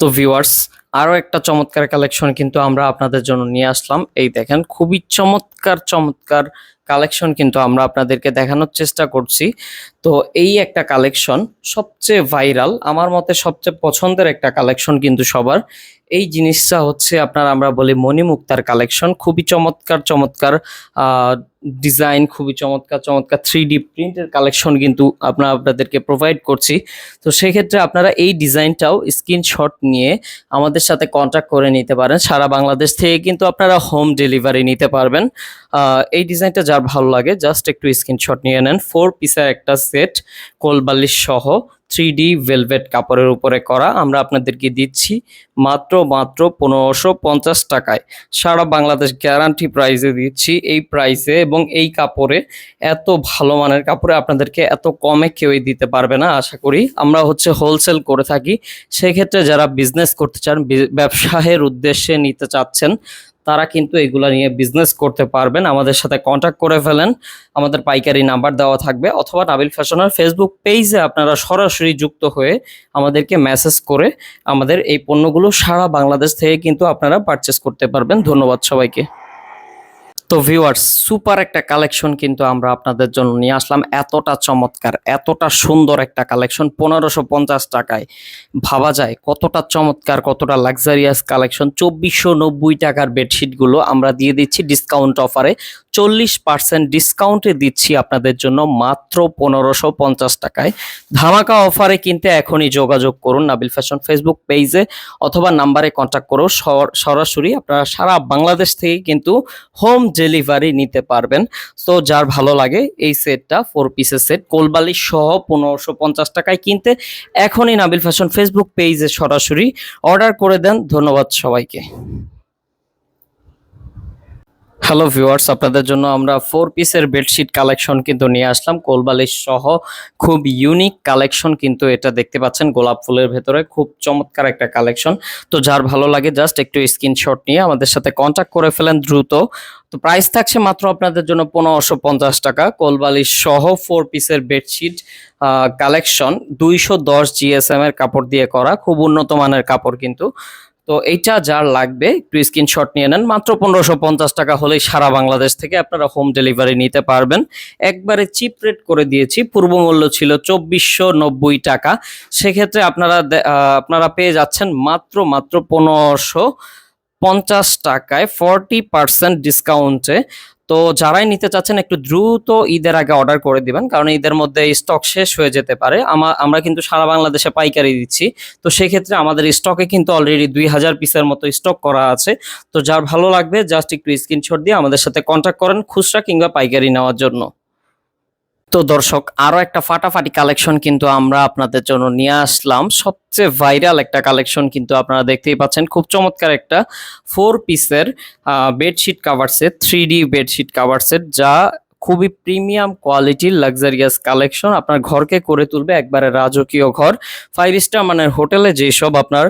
তো ভিউয়ার্স আরও একটা চমৎকার কালেকশন কিন্তু আমরা আপনাদের জন্য নিয়ে আসলাম। এই দেখেন, খুবই চমৎকার চমৎকার কালেকশন কিন্তু আমরা আপনাদেরকে দেখানোর চেষ্টা করছি। তো এই একটা কালেকশন সবচেয়ে ভাইরাল আমার মতে সবচেয়ে পছন্দের একটা কালেকশন কিন্তু সবার। এই জিনিসটা হচ্ছে আপনার আমরা বলি মণিমুক্তার কালেকশন খুবই চমৎকার চমৎকার ডিজাইন খুবই চমৎকার চমৎকার থ্রি ডি প্রিন্টের কালেকশন কিন্তু আপনার আপনাদেরকে প্রোভাইড করছি। তো সেক্ষেত্রে আপনারা এই ডিজাইনটাও স্ক্রিনশট নিয়ে আমাদের সাথে কন্ট্যাক্ট করে নিতে পারেন। সারা বাংলাদেশ থেকে কিন্তু আপনারা হোম ডেলিভারি নিতে পারবেন। এই ডিজাইনটা যার ভালো লাগে জাস্ট একটু স্ক্রিনশট নিয়ে নেন। ফোর পিসের একটা সেট, কোলবালিশ সহ থ্রি ডি ভেলভেট কাপড়ের উপরে করা। আমরা আপনাদেরকে দিচ্ছি মাত্র মাত্র পনেরোশো পঞ্চাশ টাকায়। সারা বাংলাদেশ গ্যারান্টি প্রাইসে দিচ্ছি এই প্রাইসে এবং এই কাপড়ে এত ভালো মানের কাপড়ে আপনাদেরকে এত কমে কেউই দিতে পারবে না, আশা করি। আমরা হচ্ছে হোলসেল করে থাকি। সেক্ষেত্রে যারা বিজনেস করতে চান, ব্যবসায়ের উদ্দেশ্যে নিতে চাচ্ছেন তারা কিন্তু এগুলা নিয়ে বিজনেস করতে পারবেন। আমাদের সাথে কন্ট্যাক্ট করে ফেলেন। আমাদের পাইকারি নাম্বার দেওয়া থাকবে। অথবা নাবিল ফ্যাশনের ফেসবুক পেজে আপনারা সরাসরি যুক্ত হয়ে আমাদেরকে মেসেজ করে আমাদের এই পণ্যগুলো সারা বাংলাদেশ থেকে কিন্তু আপনারা পারচেস করতে পারবেন। ধন্যবাদ সবাইকে। তো ভিউয়ার্স সুপার একটা কালেকশন কিন্তু আমরা আপনাদের জন্য নিয়ে আসলাম। এতটা চমৎকার, এতটা সুন্দর একটা কালেকশন পনেরোশো পঞ্চাশ টাকায়। ভাবা যায় কতটা চমৎকার, কতটা লাক্সারিয়াস কালেকশন চব্বিশশো নব্বই টাকার বেডশিটগুলো আমরা দিয়ে দিচ্ছি ডিসকাউন্ট অফারে চল্লিশ পার্সেন্ট ডিসকাউন্টে দিচ্ছি আপনাদের জন্য মাত্র পনেরোশো পঞ্চাশ টাকায়। ধামাকা অফারে কিনতে এখনই যোগাযোগ করুন নাবিল ফ্যাশন ফেসবুক পেজে অথবা নাম্বারে কন্ট্যাক্ট করো। সর- সরাসরি আপনারা সারা বাংলাদেশ থেকে কিন্তু হোম ডেলিভারি নিতে পারবেন। তো যার ভালো লাগে এই সেটটা ফোর পিসের সেট কোলবালি সহ পনেরোশো পঞ্চাশ টাকায় কিনতে এখনই নাবিল ফ্যাশন ফেসবুক পেজে সরাসরি অর্ডার করে দেন। ধন্যবাদ সবাইকে। হ্যালো ভিউয়ার্স আপনাদের জন্য আমরা ফোর পিসের বেডশিট কালেকশন কিন্তু নিয়ে আসলাম। কোলবালিশ সহ খুব ইউনিক কালেকশন কিন্তু এটা দেখতে পাচ্ছেন গোলাপ ফুলের ভেতরে, খুব চমৎকার একটা কালেকশন তো যার ভালো লাগে জাস্ট একটু স্ক্রিনশট নিয়ে আমাদের সাথে কন্ট্যাক্ট করে ফেলেন দ্রুত। তো প্রাইস থাকছে মাত্র আপনাদের জন্য পনেরোশো পঞ্চাশ টাকা। কোলবালিশ সহ ফোর পিসের বেডশিট কালেকশন দুইশো দশ জিএসএম এর কাপড় দিয়ে করা, খুব উন্নত মানের কাপড় কিন্তু। তো এইটা যার লাগবে, একটু স্ক্রিনশট নিয়ে নেন। মাত্র পনেরোশো পঞ্চাশ টাকা হলেই সারা বাংলাদেশ থেকে আপনারা হোম ডেলিভারি নিতে পারবেন। একবারে চিপ রেট করে দিয়েছি, পূর্ব মূল্য ছিল চব্বিশশো নব্বই টাকা। সেক্ষেত্রে আপনারা আপনারা পেয়ে যাচ্ছেন মাত্র মাত্র পনেরোশো পঞ্চাশ টাকায় ফর্টি পার্সেন্ট ডিসকাউন্টে তো যারাই নিতে চাচ্ছেন একটু দ্রুত ঈদের আগে অর্ডার করে দিবেন, কারণ ঈদের মধ্যে স্টক শেষ হয়ে যেতে পারে। আমা- আমরা কিন্তু সারা বাংলাদেশে পাইকারি দিচ্ছি। তো সেক্ষেত্রে আমাদের স্টকে কিন্তু অলরেডি দুই হাজার পিসের মতো স্টক করা আছে। তো যার ভালো লাগবে জাস্ট একটু স্ক্রিনশট দিয়ে আমাদের সাথে কন্ট্যাক্ট করেন খুচরা কিংবা পাইকারি নেওয়ার জন্য। তো দর্শক, আরও একটা ফাটাফাটি কালেকশন কিন্তু আমরা আপনাদের জন্য নিয়ে আসলাম। সবচেয়ে ভাইরাল একটা কালেকশন কিন্তু আপনারা দেখতেই পাচ্ছেন। খুব চমৎকার একটা ফোর পিসের bedsheet cover set three D bedsheet cover set যা খুবই প্রিমিয়াম কোয়ালিটির লাক্সারিয়াস কালেকশন আপনার ঘরকে করে তুলবে একবারে রাজকীয় ঘর। ফাইভ স্টার মানে হোটেলে যেসব আপনার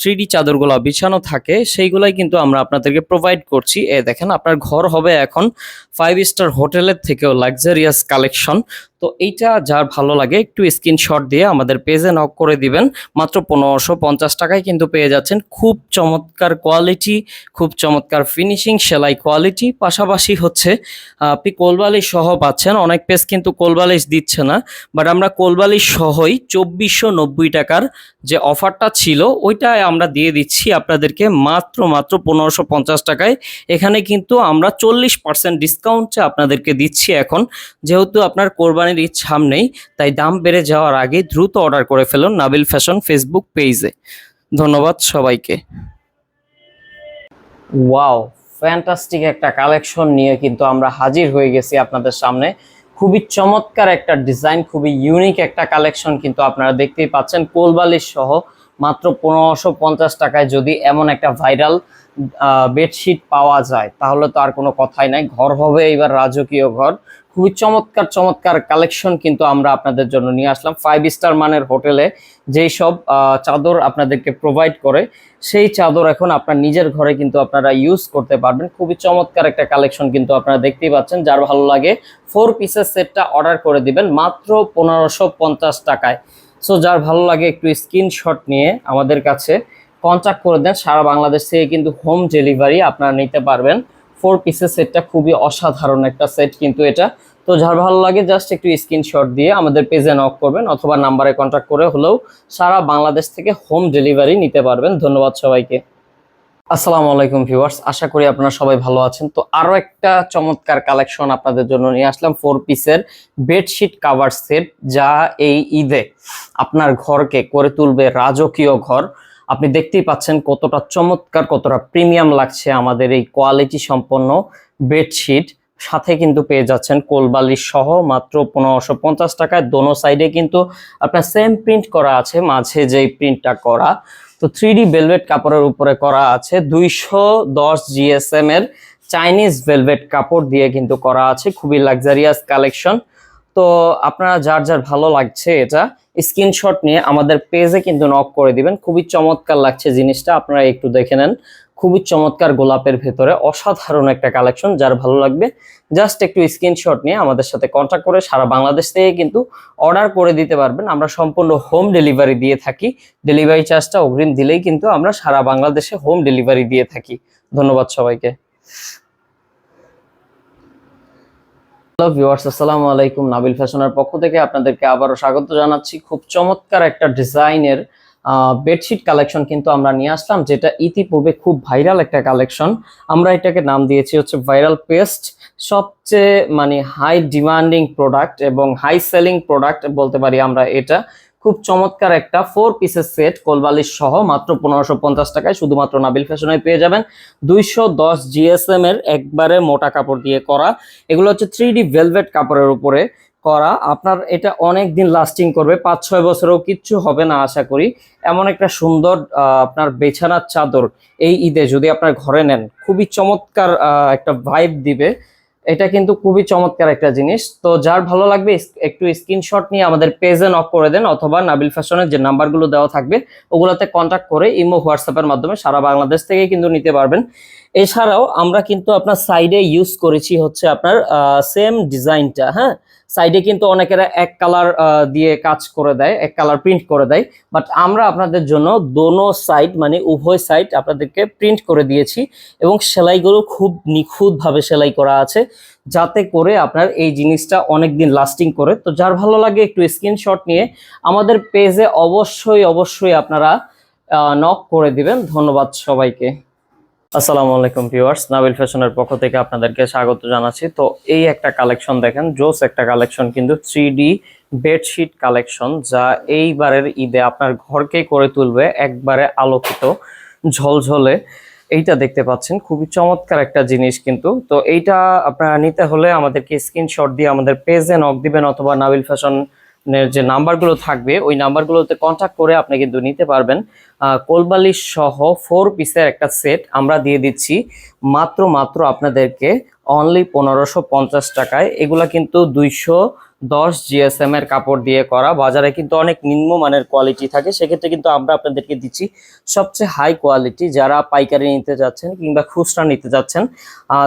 থ্রি ডি চাদরগুলো বিছানো থাকে, সেইগুলাই কিন্তু আমরা আপনাদেরকে প্রোভাইড করছি। এ দেখেন, আপনার ঘর হবে এখন ফাইভ স্টার হোটেলের থেকেও লাক্সারিয়াস কালেকশন। তো এইটা যার ভালো লাগে, একটু স্ক্রিনশট দিয়ে আমাদের পেজে নক করে দিবেন। মাত্র পনেরোশো পঞ্চাশ টাকায় কিন্তু পেয়ে যাচ্ছেন। খুব চমৎকার কোয়ালিটি খুব চমৎকার ফিনিশিং সেলাই কোয়ালিটি পাশাপাশি হচ্ছে আপনি কোলবালিশ সহ পাচ্ছেন। অনেক পেজ কিন্তু কোলবালিশ দিচ্ছে না বাট আমরা কোলবালিশ সহই চব্বিশশো নব্বই টাকার যে অফারটা ছিল ওইটাই আমরা দিয়ে দিচ্ছি আপনাদেরকে মাত্র মাত্র পনেরোশো পঞ্চাশ টাকায়। এখানে কিন্তু আমরা চল্লিশ পার্সেন্ট ডিসকাউন্টে আপনাদেরকে দিচ্ছি এখন। যেহেতু আপনার কোরবানির ঈদ সামনেই, তাই দাম বেড়ে যাওয়ার আগে দ্রুত অর্ডার করে ফেলুন নাবিল ফ্যাশন ফেসবুক পেজে। ধন্যবাদ সবাইকে। ওয়াও, ফ্যান্টাস্টিক একটা কালেকশন নিয়ে কিন্তু আমরা হাজির হয়ে গেছি আপনাদের সামনে। খুবই চমৎকার একটা ডিজাইন, খুবই ইউনিক একটা কালেকশন কিন্তু আপনারা দেখতেই পাচ্ছেন। কোলবালিশ সহ মাত্র পনেরোশো টাকায় যদি এমন একটা ভাইরাল বেডশিট পাওয়া যায়, তাহলে তো আর কোনো কথাই নাই। ঘর হবে এবার রাজকীয় ঘর। খুবই চমৎকার চমৎকার কালেকশন কিন্তু আমরা আপনাদের জন্য নিয়ে আসলাম। ফাইভ স্টার মানের হোটেলে যেই সব চাদর আপনাদেরকে প্রোভাইড করে, সেই চাদর এখন আপনার নিজের ঘরে কিন্তু আপনারা ইউজ করতে পারবেন। খুবই চমৎকার একটা কালেকশন কিন্তু আপনারা দেখতেই পাচ্ছেন। যার ভালো লাগে ফোর পিসের সেটটা অর্ডার করে দিবেন মাত্র পনেরোশো টাকায়। সো যার ভালো লাগে একটু স্ক্রিনশট নিয়ে আমাদের কাছে কন্ট্যাক্ট করে দেন, সারা বাংলাদেশ থেকে কিন্তু হোম ডেলিভারি আপনারা নিতে পারবেন। ফোর পিসের সেটটা খুবই অসাধারণ একটা সেট কিন্তু এটা। তো যার ভালো লাগে জাস্ট একটু স্ক্রিনশট দিয়ে আমাদের পেজে নক করবেন অথবা নাম্বারে কন্ট্যাক্ট করে হলেও সারা বাংলাদেশ থেকে হোম ডেলিভারি নিতে পারবেন। ধন্যবাদ সবাইকে। আসসালামু আলাইকুম ভিউয়ার্স আশা করি আপনারা সবাই ভালো আছেন। তো আরও একটা চমৎকার কালেকশন আপনাদের জন্য নিয়ে আসলাম ফোর পিসের বেডশিট কাভার সেট যা এই ঈদে আপনার ঘরকে করে তুলবে রাজকীয় ঘর। আপনি দেখতেই পাচ্ছেন কতটা চমৎকার, কতটা প্রিমিয়াম লাগছে আমাদের এই কোয়ালিটি সম্পন্ন বেডশিট। সাথে কিন্তু পেয়ে যাচ্ছেন কোলবালিশ সহ মাত্র পনেরোশো পঞ্চাশ টাকায়। দোনো সাইডে কিন্তু আপনার সেম প্রিন্ট করা আছে, মাঝে যেই প্রিন্টটা করা। তো থ্রি ডি ভেলভেট কাপড়ের উপরে করা আছে, দুইশো দশ জিএসএম এর চাইনিজ ভেলভেট কাপড় দিয়ে কিন্তু করা আছে। খুবই লাক্সারিয়াস কালেকশন তো আপনারা যার যার ভালো লাগছে এটা স্ক্রিনশট নিয়ে আমাদের পেজে কিন্তু নক করে দিবেন। খুবই চমৎকার লাগছে জিনিসটা, আপনারা একটু দেখে নেন। খুবই চমৎকার গোলাপের ভেতরে অসাধারণ একটা কালেকশন, যার ভালো লাগবে। জাস্ট একটু স্ক্রিনশট নিয়ে আমাদের সাথে কন্ট্যাক্ট করে সারা বাংলাদেশ থেকে কিন্তু অর্ডার করে দিতে পারবেন। আমরা সম্পূর্ণ হোম ডেলিভারি দিয়ে থাকি। ডেলিভারি চার্জটা অগ্রিম দিলেই কিন্তু আমরা সারা বাংলাদেশে হোম ডেলিভারি দিয়ে থাকি। ধন্যবাদ সবাইকে। হ্যালো ভিউয়ার্স আসসালামু আলাইকুম। নাবিল ফ্যাশনের পক্ষ থেকে আপনাদেরকে আবারও স্বাগত জানাচ্ছি। খুব চমৎকার একটা ডিজাইনের বেডশিট কালেকশন কিন্তু আমরা নিয়ে আসলাম, যেটা ইতিপূর্বে খুব ভাইরাল একটা কালেকশন আমরা এটাকে নাম দিয়েছি হচ্ছে ভাইরাল পেস্ট। সবচেয়ে মানে হাই ডিমান্ডিং প্রোডাক্ট এবং হাই সেলিং প্রোডাক্ট বলতে পারি আমরা এটা। খুব চমৎকার একটা ফোর পিসের সেট কোলবালিশ সহ মাত্র পনেরোশো পঞ্চাশ টাকায় শুধুমাত্র নাবিল ফ্যাশনে পেয়ে যাবেন। দুইশো দশ জিএসএম এর একবারে মোটা কাপড় দিয়ে করা। এগুলো হচ্ছে থ্রি ডি ভেলভেট কাপড়ের উপরে করা। আপনার এটা অনেক দিন লাস্টিং করবে পাঁচ ছয় বছরেও কিচ্ছু হবে না আশা করি। এমন একটা সুন্দর আপনার বেছানার চাদর এই ঈদে যদি আপনার ঘরে নেন, খুবই চমৎকার একটা ভাইব দিবে। এটা কিন্তু খুবই চমৎকার একটা জিনিস। তো যার ভালো লাগবে একটু স্ক্রিনশট নিয়ে আমাদের পেজে নক করে দেন অথবা নাবিল ফ্যাশনের যে নাম্বারগুলো দেওয়া থাকবে, ওগুলোতে কন্ট্যাক্ট করে ইমো হোয়াটসঅ্যাপের মাধ্যমে সারা বাংলাদেশ থেকে কিন্তু নিতে পারবেন। এছাড়াও আমরা কিন্তু আপনার সাইডে ইউজ করেছি হচ্ছে আপনার সেম ডিজাইনটা হ্যাঁ? সাইডে কিন্তু অনেকেরা এক কালার দিয়ে কাজ করে দেয়, এক কালার প্রিন্ট করে দেয় বাট আমরা আপনাদের জন্য দোনো সাইড মানে উভয় সাইড আপনাদেরকে প্রিন্ট করে দিয়েছি এবং সেলাইগুলো খুব নিখুঁতভাবে সেলাই করা আছে যাতে করে আপনার এই জিনিসটা অনেক দিন লাস্টিং করে। তো যার ভালো লাগে একটু স্ক্রিনশট নিয়ে আমাদের পেজে অবশ্যই অবশ্যই আপনারা নক করে দিবেন। ধন্যবাদ সবাইকে। আসসালামু আলাইকুম ভিউয়ার্স, নাবিল ফ্যাশনের পক্ষ থেকে আপনাদেরকে স্বাগত জানাচ্ছি। তো এই একটা কালেকশন দেখেন, জোস একটা কালেকশন, কিন্তু থ্রি ডি বেডশিট কালেকশন, যা এইবারের ঈদে আপনার ঘরকে করে তুলবে, একবারে আলোকিত, ঝলঝলে। এইটা দেখতে পাচ্ছেন, খুবই চমৎকার একটা জিনিস কিন্তু। তো এইটা আপনারা নিতে হলে আমাদেরকে স্ক্রিনশট দিয়ে আমাদের পেজে নক দিবেন, অথবা নাবিল ফ্যাশন যে নাম্বারগুলো থাকবে, ওই নাম্বারগুলোতে কন্ট্যাক্ট করে আপনি কিন্তু নিতে পারবেন। কোলবালিশ সহ ফোর পিসের একটা সেট আমরা দিয়ে দিচ্ছি। মাত্র মাত্র আপনাদেরকে অনলি পনেরোশো পঞ্চাশ টাকায়। এগুলা কিন্তু দুইশো দশ জিএসএম এর কাপড় দিয়ে করা। বাজারে কিন্তু অনেক নিম্নমানের কোয়ালিটি থাকে। সেক্ষেত্রে কিন্তু আমরা আপনাদেরকে দিচ্ছি সবচেয়ে হাই কোয়ালিটি যারা পাইকারি নিতে যাচ্ছেন কিংবা খুচরা নিতে যাচ্ছেন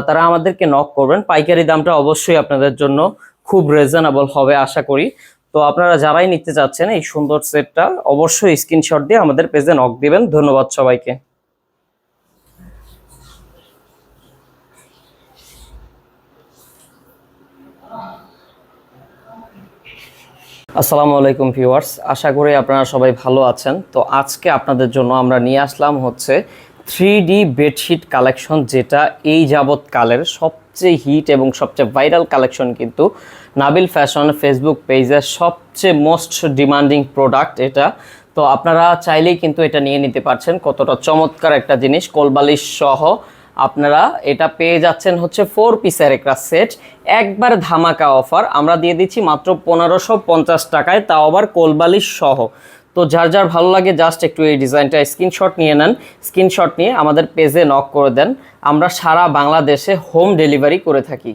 তারা আমাদেরকে নক করবেন। পাইকারি দামটা অবশ্যই আপনাদের জন্য খুব রিজনেবল হবে, আশা করি। তো আপনারা যারাই নিতে চাচ্ছেন এই সুন্দর সেটটা, অবশ্যই স্ক্রিনশট দিয়ে আমাদের পেজে নক দিবেন। ধন্যবাদ সবাইকে। আসসালামু আলাইকুম ভিউয়ার্স আশা করি আপনারা সবাই ভালো আছেন। তো আজকে আপনাদের জন্য আমরা নিয়ে আসলাম হচ্ছে থ্রি ডি বেডশিট কালেকশন যেটা এই যাবৎকালের সবচেয়ে হিট এবং সবচেয়ে ভাইরাল কালেকশন কিন্তু নাবিল ফ্যাশন ফেসবুক পেজের সবচেয়ে মোস্ট ডিমান্ডিং প্রোডাক্ট এটা। তো আপনারা চাইলেই কিন্তু এটা নিয়ে নিতে পারছেন। কতটা চমৎকার একটা জিনিস, কোলবালিশ সহ আপনারা এটা পেয়ে যাচ্ছেন হচ্ছে ফোর পিসের একটা সেট একবার ধামাকা অফার আমরা দিয়ে দিচ্ছি মাত্র পনেরোশো পঞ্চাশ টাকায়, তাও আবার কোলবালিশ সহ। তো যার যার ভালো লাগে জাস্ট একটু এই ডিজাইনটা স্ক্রিনশট নিয়ে নেন। স্ক্রিনশট নিয়ে আমাদের পেজে নক করে দেন। আমরা সারা বাংলাদেশে হোম ডেলিভারি করে থাকি।